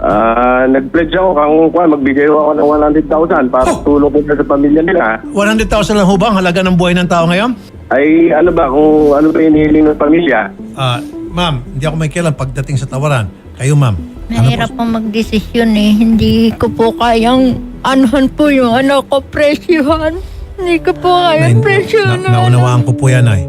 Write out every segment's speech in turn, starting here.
Ah, nag-pledge ako kung kung magbigay ako ng 100,000 para Oh! tulong ko na sa pamilya nila. 100,000 lang ho ba ang halaga ng buhay ng tao ngayon? Ay ano ba kung ano ba hinihiling ng pamilya? Ah, ma'am, hindi ako may kailan pagdating sa tawaran. Kayo, ma'am. Ano Mahirap po magdesisyon eh. Hindi ko po kayang anuhan po yung anak ko, presyohan. Hindi ko po kayang presyohan. na, naunawaan ko po yan, ay.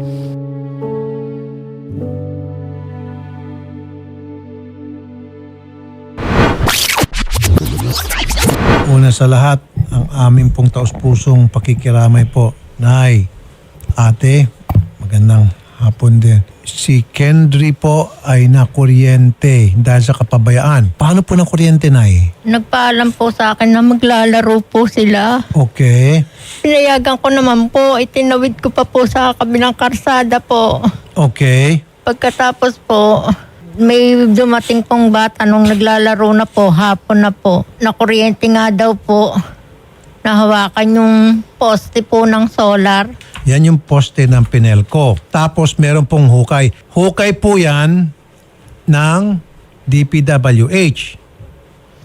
Sa lahat, ang aming pong taus-pusong pakikiramay po. Nay, ate, magandang hapon din. Si Kendry po ay nakuryente dahil sa kapabayaan. Paano po ng kuryente, Nay? Nagpaalam po sa akin na maglalaro po sila. Okay. Pinayagan ko naman po, itinawid ko pa po sa kabilang karsada po. Okay. Pagkatapos po, may dumating pong bata nung naglalaro na po, hapon na po. Nakuryente nga daw po. Nahawakan yung poste po ng solar. Yan yung poste ng Pinelco. Tapos meron pong hukay. Hukay po yan ng DPWH.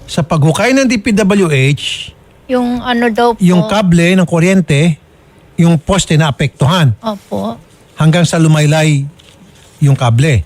Sa paghukay ng DPWH, Yung ano daw po. yung kable ng kuryente, yung poste na apektuhan Opo. hanggang sa lumaylay yung kable.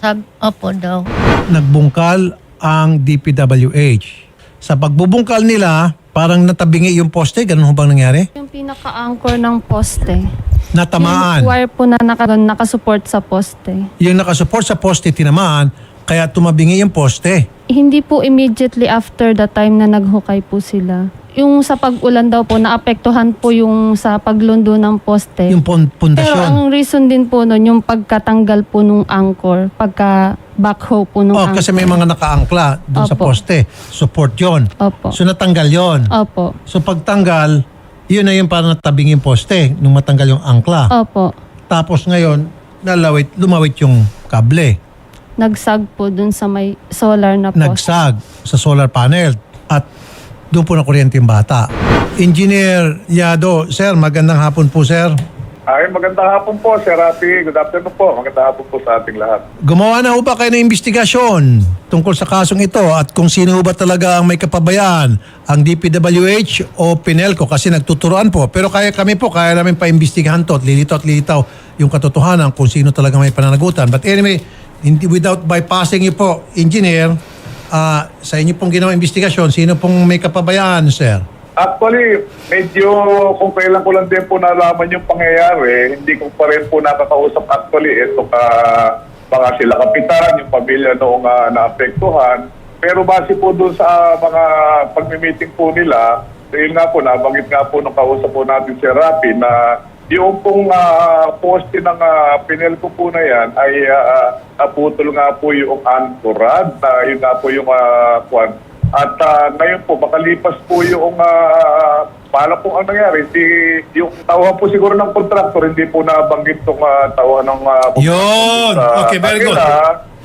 Sab, opo daw. Nagbungkal ang DPWH. Sa pagbubungkal nila, parang natabingi yung poste. Ganun ho bang nangyari? Yung pinaka-anchor ng poste. Natamaan. Yung wire po na naka, nakasupport sa poste. Yung nakasupport sa poste tinamaan, kaya tumabingi yung poste. Hindi po immediately after the time na naghukay po sila. Yung sa pag-ulan daw po, naapektuhan po yung sa paglundo ng poste. Yung pon- Pero pundasyon. ang reason din po nun, yung pagkatanggal po nung anchor, pagka backhoe po nung Oh, anchor. kasi may mga nakaangkla doon sa Opo. poste. Support yon. Opo. So natanggal yon. Opo. So pagtanggal, yun na yung parang natabing yung poste nung matanggal yung angkla. Opo. Tapos ngayon, nalawit, lumawit yung kable. Nagsag po dun sa may solar na poste. Nagsag sa solar panel. At doon po na kuryente yung bata. Engineer Yado, sir, magandang hapon po, sir. Ay, magandang hapon po, Sir Rafi. Good afternoon po. Magandang hapon po sa ating lahat. Gumawa na ho ba kayo ng investigasyon tungkol sa kasong ito at kung sino ba talaga ang may kapabayaan, ang DPWH o Pinelco kasi nagtuturoan po. Pero kaya kami po, kaya namin paimbestigahan to at lilitaw at lilitaw yung katotohanan kung sino talaga may pananagutan. But anyway, hindi, without bypassing you po, engineer, ah, sa inyo pong ginawa investigasyon, sino pong may kapabayaan, sir? Actually, medyo kung kailan ko lang din po nalaman yung pangyayari, hindi ko pa rin po nakakausap actually ito ka mga sila kapitan, yung pamilya noong ah, naapektuhan. Pero base po doon sa mga pagmi-meeting po nila, yun nga po, nabanggit nga po nung kausap po natin si Rapi na yung pong ah, poste ng uh, Pinelco po na yan ay ah, naputol nga po yung anchorad, na yun nga po yung uh, kwan, at ah, ngayon po, makalipas po yung, uh, paano po ang nangyari, di, yung tauhan po siguro ng kontraktor, hindi po nabanggit itong uh, tauhan ng... Uh, Yun! Okay, very good.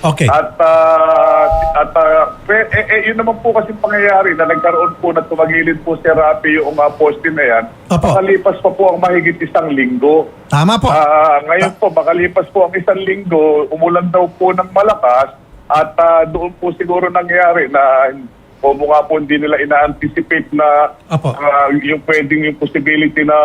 Okay. At, ah, at ah, pe- eh, eh, yun naman po kasi pangyayari na nagkaroon po na tumagilid po si Rapi yung uh, poste na yan. Opo. Makalipas pa po ang mahigit isang linggo. Tama po. Ah, ngayon po, makalipas po ang isang linggo, umulan daw po ng malakas at ah, doon po siguro nangyari na o mukha po hindi nila ina-anticipate na Apo. ah, yung pwedeng yung possibility na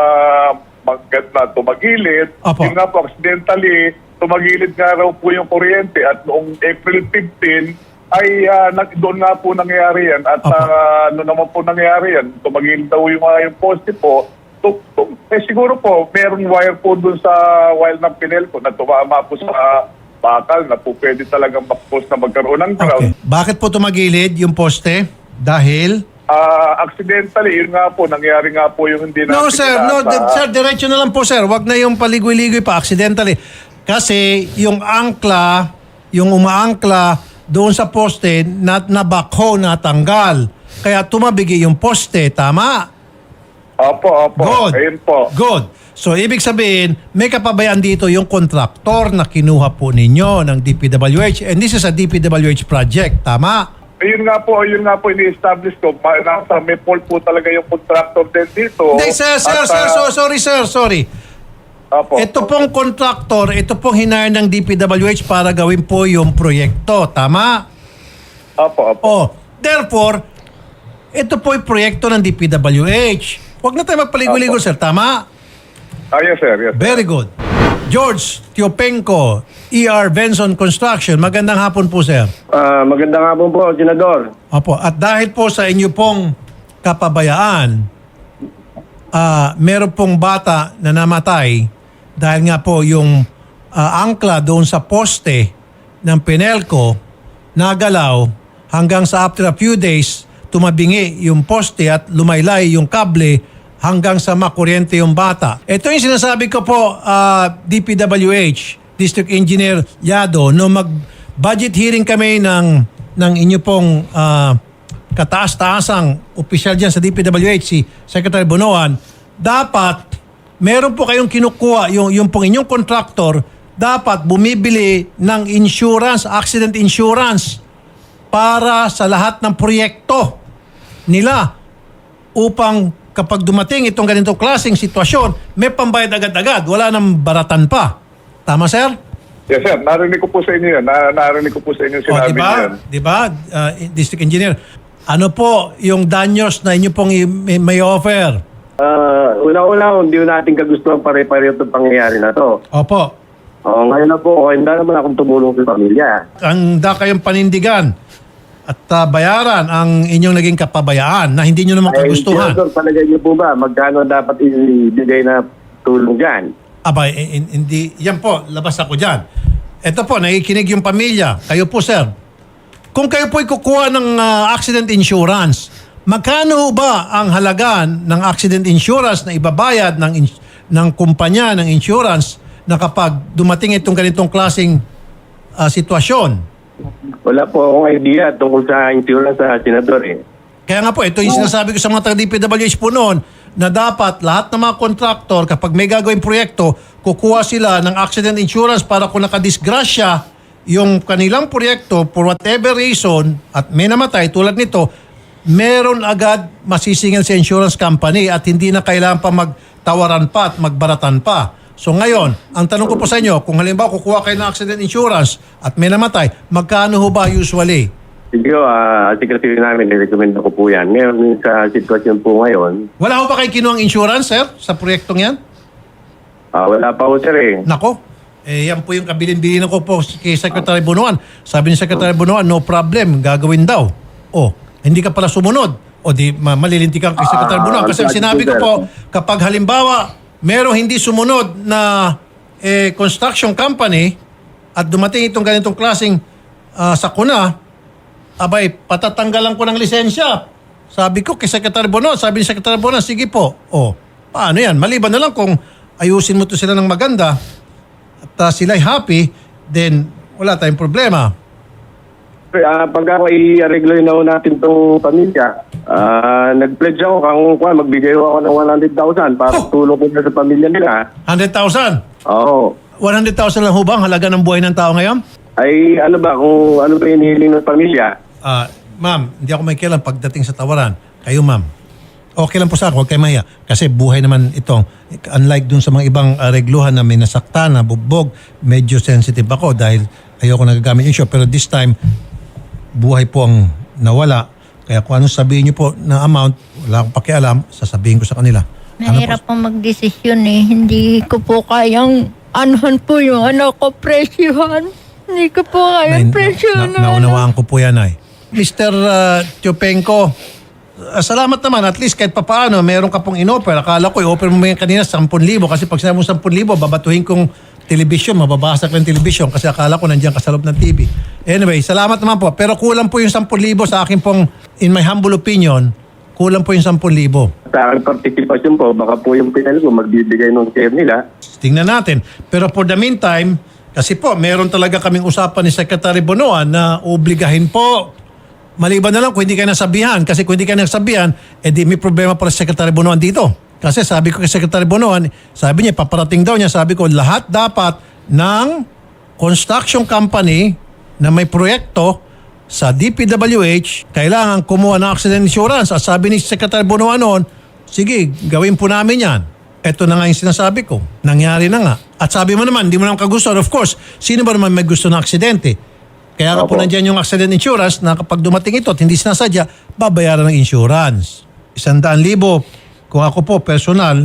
mag na tumagilid. Apo. Yung nga po, accidentally, tumagilid nga raw po yung kuryente at noong April 15, ay nag- doon nga po nangyari yan. At ah, ano naman po nangyari yan, tumagilid daw yung, ah, yung poste po. Tu- tu- eh, siguro po, merong wire po doon sa wire ng Pinelco na tumama po sa bakal na po pwede talagang makapos na magkaroon ng ground. Okay. Bakit po tumagilid yung poste? Dahil? Ah, accidentally, yun nga po, nangyari nga po yung hindi No, natin sir. No, inaasahan. di- sir, diretso na lang po, sir. Wag na yung paligoy-ligoy pa accidentally. Kasi yung angkla, yung umaangkla doon sa poste, na, na backhoe na tanggal. Kaya tumabigi yung poste, tama? Opo, opo. Good. Ayun po. Good. So, ibig sabihin, may kapabayaan dito yung kontraktor na kinuha po ninyo ng DPWH. And this is a DPWH project, tama? Ayun nga po, ayun nga po ini-establish ko. Nasa may fault po talaga yung contractor din dito. Hindi, sir, sir, At, sir, so, sorry, sir, sorry. Opo. Ito pong kontraktor, ito pong hinire ng DPWH para gawin po yung proyekto, tama? Opo, opo. Oh, therefore, ito po ay proyekto ng DPWH. Huwag na tayo magpaligo-ligo, sir. Tama? Ah, yes, sir. Yes, sir. Very good. George Tiopenko, ER Benson Construction. Magandang hapon po, sir. Ah, magandang hapon po, Senador. Opo. At dahil po sa inyo pong kapabayaan, ah meron pong bata na namatay dahil nga po yung ah, angkla doon sa poste ng Penelco nagalaw hanggang sa after a few days tumabingi yung poste at lumaylay yung kable hanggang sa makuryente yung bata. Ito yung sinasabi ko po ah, DPWH, District Engineer Yado, no mag-budget hearing kami ng, ng inyo pong ah, kataas-taasang opisyal dyan sa DPWH, si Secretary Bonoan, dapat meron po kayong kinukuha, yung, yung pong inyong contractor, dapat bumibili ng insurance, accident insurance, para sa lahat ng proyekto nila upang kapag dumating itong ganitong klaseng sitwasyon, may pambayad agad-agad. Wala nang baratan pa. Tama, sir? Yes, sir. Narinig ko po sa inyo yan. Na, narinig ko po sa inyo sinabi di niyo yan. ba? Di ba, uh, District Engineer? Ano po yung danyos na inyo pong may offer? Ah, una-una, hindi natin kagustuhan pare-pareho itong pangyayari na to. Opo. Oo, ngayon na po, handa naman akong tumulong sa pamilya. Ang da kayong panindigan at uh, bayaran ang inyong naging kapabayaan na hindi nyo naman kagustuhan. Senador, palagay niyo po ba, magkano dapat ibigay na tulong dyan? In- hindi, yan po, labas ako dyan. Ito po, nakikinig yung pamilya. Kayo po, sir. Kung kayo po'y kukuha ng ah, accident insurance, magkano ba ang halaga ng accident insurance na ibabayad ng, ng kumpanya ng insurance na kapag dumating itong ganitong klaseng ah, sitwasyon? Wala po akong idea tungkol sa insurance sa senador eh. Kaya nga po, ito yung sinasabi ko sa mga taga-DPWH po noon na dapat lahat ng mga kontraktor kapag may gagawing proyekto, kukuha sila ng accident insurance para kung nakadisgrasya yung kanilang proyekto for whatever reason at may namatay tulad nito, meron agad masisingil sa insurance company at hindi na kailangan pa magtawaran pa at magbaratan pa. So ngayon, ang tanong ko po sa inyo, kung halimbawa kukuha kayo ng accident insurance at may namatay, magkano ho ba usually? Sige, ah, secretary namin, i-recommend ko po yan. Ngayon, sa sitwasyon po ngayon, Wala ho ba kayo kinuhang insurance, sir, sa proyektong yan? ah, wala pa po sir eh. Nako, eh yan po yung kabilin-bilin ko po kay Secretary Bunuan. Sabi ni Secretary Bunuan, no problem, gagawin daw. Oh, hindi ka pala sumunod. O di ma- malilintikan kay Secretary Ah, Bunuan. Kasi ang sinabi ko po, kapag halimbawa, merong hindi sumunod na eh, construction company at dumating itong ganitong klaseng ah, sakuna, abay, patatanggalan ko ng lisensya. Sabi ko kay Secretary Bono, sabi ni Secretary Bono, sige po. O, paano yan? Maliban na lang kung ayusin mo to sila ng maganda at uh, sila'y happy, then wala tayong problema. Ah, pagka ako i-areglo na natin itong pamilya, ah, nag-pledge ako kung kuha, magbigay ako ng 100,000 para Oh! tulong ko na sa pamilya nila. 100,000. Oo. 100,000 lang ho ba ang halaga ng buhay ng tao ngayon? Ay, ano ba, kung ano ba yung hiling ng pamilya? Ah, ma'am, hindi ako may kailan pagdating sa tawaran. Kayo, ma'am. Okay lang po sa akin, huwag kayo maya. Kasi buhay naman itong, unlike dun sa mga ibang uh, regluhan na may nasaktan, na bugbog, medyo sensitive ako dahil ayoko nagagamit yung show. Pero this time, buhay po ang nawala. Kaya kung anong sabihin niyo po na amount, wala akong pakialam, sasabihin ko sa kanila. Ano Mahirap po magdesisyon eh. Hindi ko po kayang anuhan po yung anak ko, presyohan. Hindi ko po kayang presyohan. na, naunawaan ko po yan ay. Mr. Uh, Tiopenko, uh, salamat naman. At least kahit papaano, meron ka pong in-offer. Akala ko, i-offer mo yan kanina 10,000. Kasi pag sinabi mo 10,000, babatuhin kong television, mababasag ng television kasi akala ko nandiyan ka sa loob ng TV. Anyway, salamat naman po. Pero kulang po yung 10,000 sa akin pong, in my humble opinion, kulang po yung 10,000. Sa aking participation po, baka po yung pinal ko magbibigay ng share nila. Tingnan natin. Pero for the meantime, kasi po, meron talaga kaming usapan ni Secretary Bonoan na obligahin po. Maliban na lang kung hindi kayo nasabihan. Kasi kung hindi kayo nasabihan, eh di may problema para sa Secretary Bonoan dito. Kasi sabi ko kay Secretary Bonoan, sabi niya, paparating daw niya, sabi ko, lahat dapat ng construction company na may proyekto sa DPWH, kailangan kumuha ng accident insurance. At sabi ni Secretary Bonoan noon, sige, gawin po namin yan. Ito na nga yung sinasabi ko. Nangyari na nga. At sabi mo naman, hindi mo naman kagustuhan. Of course, sino ba naman may gusto ng aksidente? Kaya nga po Opo. nandyan yung accident insurance na kapag dumating ito at hindi sinasadya, babayaran ng insurance. Isandaan libo. Kung ako po, personal,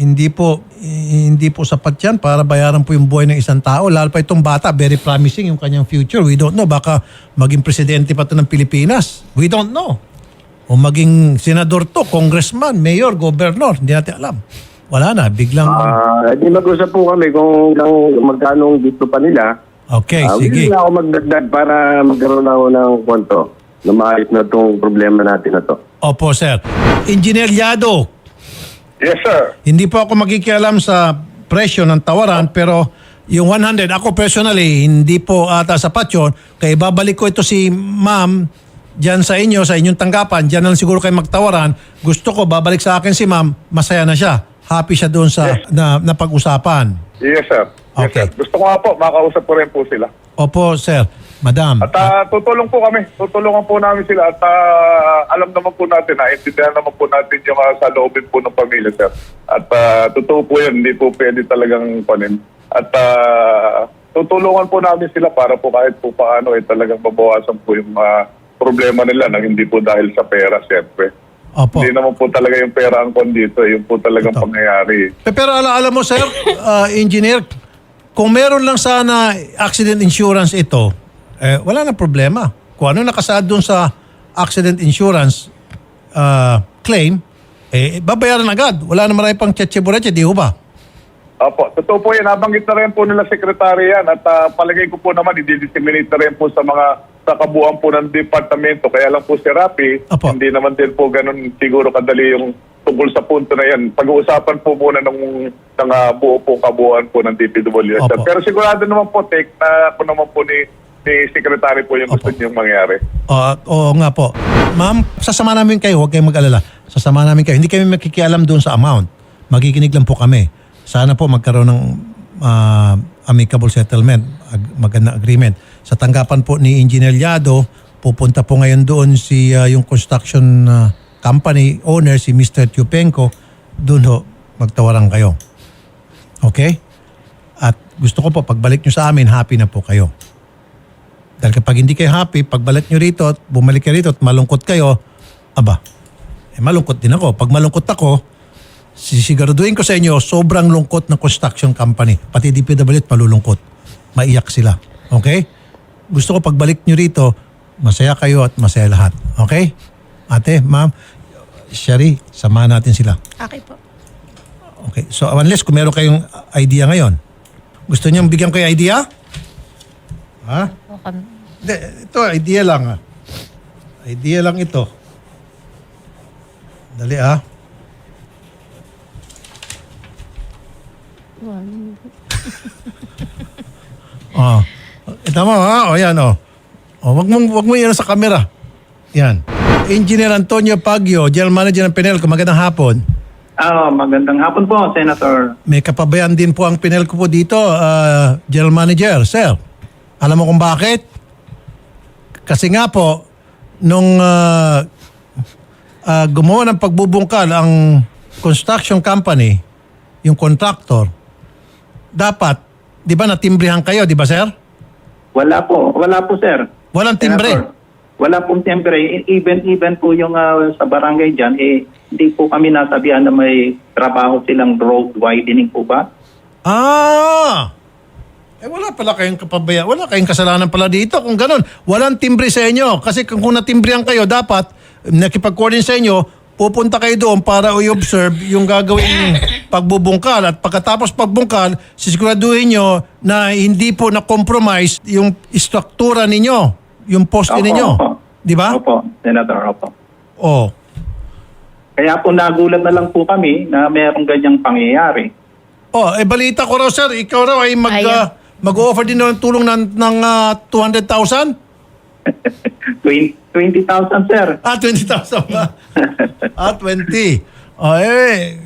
hindi po hindi po sapat yan para bayaran po yung buhay ng isang tao. Lalo pa itong bata, very promising yung kanyang future. We don't know. Baka maging presidente pa to ng Pilipinas. We don't know. O maging senador to, congressman, mayor, governor. Hindi natin alam. Wala na. Biglang... Ah, di mag-usap po kami kung lang magkano gusto pa nila. Okay, Ah, sige. willing na ako magdagdag para magkaroon ako ng kwento na maayos na itong problema natin na to. Opo, sir. Engineer Yado, Yes, sir. Hindi po ako magkikialam sa presyo ng tawaran pero yung 100, ako personally, hindi po ata sapat yun. Kaya babalik ko ito si ma'am dyan sa inyo, sa inyong tanggapan. Dyan na lang siguro kayo magtawaran. Gusto ko, babalik sa akin si ma'am, masaya na siya. Happy siya doon sa na, na pag-usapan. Yes, sir. Yes, Okay. sir. Gusto ko nga po, makausap ko rin po sila. Opo, sir. Madam. At ah, tutulong po kami. Tutulungan po namin sila. At ah, alam naman po natin, na intindihan naman po natin yung uh, sa loobin po ng pamilya, sir. At ah, totoo po yun, hindi po pwede talagang panin. At ah, tutulungan po namin sila para po kahit po paano eh, talagang mabawasan po yung ah, problema nila na hindi po dahil sa pera, siyempre. Opo. Hindi naman po talaga yung pera ang kon dito. Yung po talagang Ito. pangyayari. Pe- Pero ala alam mo sir, uh, engineer, kung meron lang sana accident insurance ito, eh, wala na problema. Kung ano nakasaad doon sa accident insurance uh, claim, eh, babayaran agad. Wala na marami pang tsetsebureche, di ho ba? Opo, totoo po yan. Nabanggit na rin po nila sekretary yan at ah, palagay ko po naman i-disseminate na rin po sa mga sa kabuuan po ng departamento. Kaya lang po si Rapi, Opo. hindi naman din po ganun siguro kadali yung tungkol sa punto na yan. Pag-uusapan po muna ng, ng ah, buo po kabuuan po ng. Opo. Pero sigurado naman po, take na po naman po ni, ni sekretary po yung gusto Opo. niyong mangyari. O, oo nga po. Ma'am, sasama namin kayo. Huwag kayong mag-alala. Sasama namin kayo. Hindi kami makikialam doon sa amount. Magiginig lang po kami. Sana po magkaroon ng ah, amicable settlement, ag- magandang agreement. Sa tanggapan po ni Engineer Yado, pupunta po ngayon doon si ah, yung construction ah, company owner, si Mr. Tupenko. Doon ho, magtawaran kayo. Okay? At gusto ko po, pagbalik nyo sa amin, happy na po kayo. Dahil kapag hindi kayo happy, pagbalik nyo rito at bumalik kayo rito at malungkot kayo, aba, eh malungkot din ako. Pag malungkot ako, sisiguraduhin ko sa inyo, sobrang lungkot ng construction company. Pati DPWH malulungkot. Maiyak sila. Okay? Gusto ko pagbalik nyo rito, masaya kayo at masaya lahat. Okay? Ate, ma'am, Shari, samahan natin sila. Okay po. Okay. So unless kung meron kayong idea ngayon, gusto niyo bigyan ko yung idea? Ha? Okay. Hindi, ito, idea lang. ah. Idea lang ito. Dali ah. oh. Ito mo ha. O yan o. Oh, wag mong wag mo yan sa camera. Yan. Engineer Antonio Pagio, General Manager ng Pinelco. Magandang hapon. Ah, magandang hapon po, Senator. May kapabayan din po ang Pinelco po dito, ah, General Manager. Sir, alam mo kung bakit? Kasi nga po, nung ah, ah, gumawa ng pagbubungkal ang construction company, yung contractor, dapat, di ba natimbrihan kayo, di ba sir? Wala po, wala po, sir. Walang timbre. Senator, Wala pong timbre. Even, even po yung ah, sa barangay dyan, eh, hindi po kami nasabihan na may trabaho silang road widening po ba? Ah! Eh wala pala kayong kapabaya, wala kayong kasalanan pala dito kung ganun. Walang timbre sa inyo. Kasi kung, kung natimbrihan kayo, dapat nakipag-coordinate sa inyo, pupunta kayo doon para i-observe yung gagawin pagbubungkal. At pagkatapos pagbungkal, sisiguraduhin nyo na hindi po na-compromise yung struktura ninyo, yung poste Opo, ninyo. opo. Di ba? Opo, Senator, opo. Oh. Kaya po nagulat na lang po kami na mayroong ganyang pangyayari. Oh, eh balita ko raw sir, ikaw raw ay mag, Ayun. ah, mag-offer din ng tulong ng, ng ah, 200,000? 20 20,000, sir. Ah, 20,000 ba? ah, 20. Oh, eh,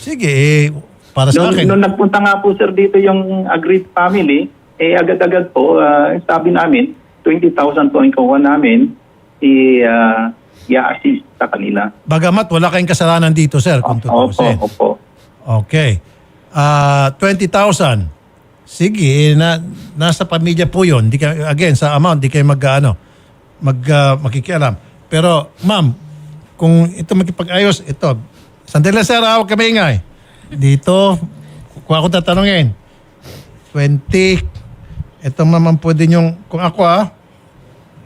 sige, eh, para sa akin. noon nagpunta nga po, sir, dito yung agreed family, eh agad-agad po, ah, sabi namin, 20,000 po ang kuha namin, i, ah, i-assist sa kanila. Bagamat wala kayong kasalanan dito, sir, kung Opo, tutuusin. opo. Okay. Ah, 20,000. Sige, na, nasa pamilya po yun. Di ka, again, sa amount, di kayo mag, ano, mag, ah, makikialam. Pero, ma'am, kung ito makipag-ayos, ito. Sandali sir, ah, huwag ka maingay. Dito, kung ako tatanungin, 20, ito naman pwede yung, kung ako ah,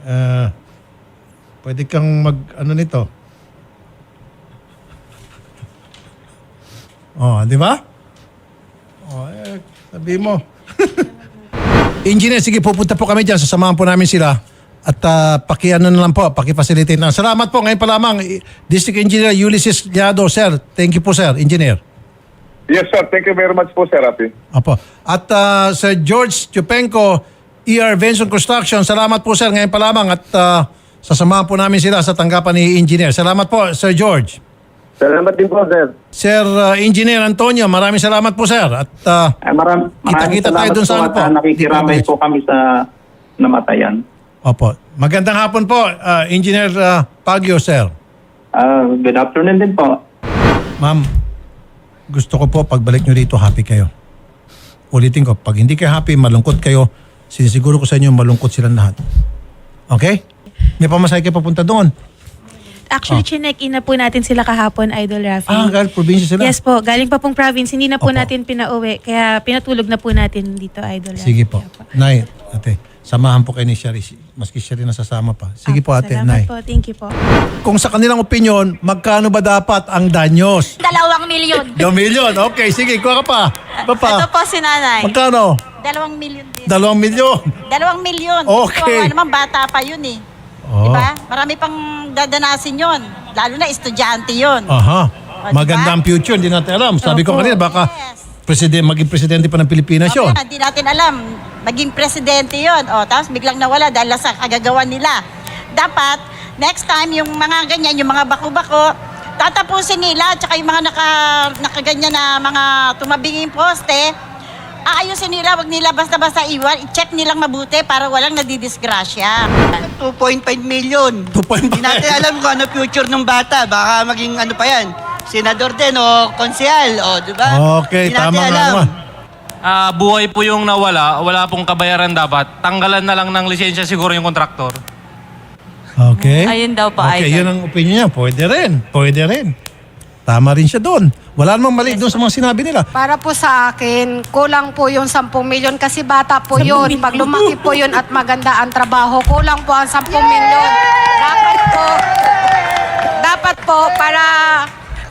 ah, pwede kang mag, ano nito. Oh, di ba? Oh, eh, sabi mo. Engineer, sige, pupunta po kami dyan. Sasamahan po namin sila. At uh, pakiano na lang po, pakifacilitate na. Salamat po. Ngayon pa lamang, eh, District Engineer Ulysses Liado, sir. Thank you po, sir. Engineer. Yes, sir. Thank you very much po, Sir Rafi. Apo. At uh, Sir George Chupenko, ER Venson Construction, salamat po, sir. Ngayon pa lamang. At uh, sasamahan po namin sila sa tanggapan ni Engineer. Salamat po, Sir George. Salamat din po, sir. Sir uh, Engineer Antonio, maraming salamat po, sir. At uh, Ay, maram, maraming Kita-kita tayo dun sa po ano po. nakikiramay po kami sa namatayan. Opo. Magandang hapon po, uh, Engineer uh, Pagyo, sir. Ah, good afternoon din po. Ma'am, gusto ko po pagbalik nyo dito, happy kayo. Ulitin ko, pag hindi kayo happy, malungkot kayo, sinisiguro ko sa inyo, malungkot silang lahat. Okay? May pamasahe kayo papunta doon. Actually, chinek in na po natin sila kahapon, Idol Rafi. Ah, galing probinsya sila. Yes po, galing pa pong province. Hindi na po Opo. natin pinauwi. Kaya pinatulog na po natin dito, Idol Rafi. Sige po. Nay, ate, samahan po kayo ni Sherry. Maski siya rin nasasama pa. Sige po ate, Salamat Nay. po. Thank you po. Kung sa kanilang opinion, magkano ba dapat ang danyos? Dalawang milyon. Yung million. Okay, sige, kuha ka pa. Ito Papa, po si nanay. magkano? Dalawang milyon din. Dalawang milyon. Dalawang milyon. Okay. Kawawa naman, bata pa yun eh. Oh. Diba? Marami pang dadanasin yun. Lalo na estudyante yun. Aha. O, Maganda diba? ang future, hindi natin alam. Sabi ko Opo. kanina, baka Yes. president, maging presidente pa ng Pilipinas yun. Mamaya, Hindi natin alam. Maging presidente yun. O, tapos biglang nawala dahil sa kagagawa nila. Dapat, next time, yung mga ganyan, yung mga bako-bako, tatapusin nila, tsaka yung mga naka, nakaganyan na mga tumabinging poste, aayusin nila, wag nila basta-basta iwan, i-check nilang mabuti para walang nadidisgrasya. 2.5 million. 2.5. Hindi natin alam kung ano future ng bata. Baka maging ano pa yan. Senador din o konsehal. O, di ba? Okay, Hindi natin tama nga alam. naman. Ah, buhay po yung nawala, wala pong kabayaran dapat. Tanggalan na lang ng lisensya siguro yung kontraktor. Okay. Ayun daw po, Okay, Idol. yun ang opinion niya. Pwede rin. Pwede rin. Tama rin siya doon. Wala namang mali doon sa mga sinabi nila. Para po sa akin, kulang po yung 10 milyon kasi bata po yun. Pag lumaki po yun at maganda ang trabaho, kulang po ang 10 milyon. Dapat po, dapat po para,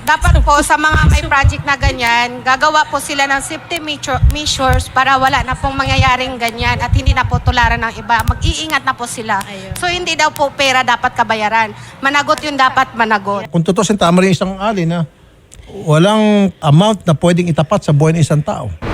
dapat po sa mga may project na ganyan, gagawa po sila ng safety measure- measures para wala na pong mangyayaring ganyan at hindi na po tularan ng iba. Mag-iingat na po sila. So hindi daw po pera dapat kabayaran. Managot yun dapat managot. Kung tutusin, tama rin isang ali na walang amount na pwedeng itapat sa buhay ng isang tao.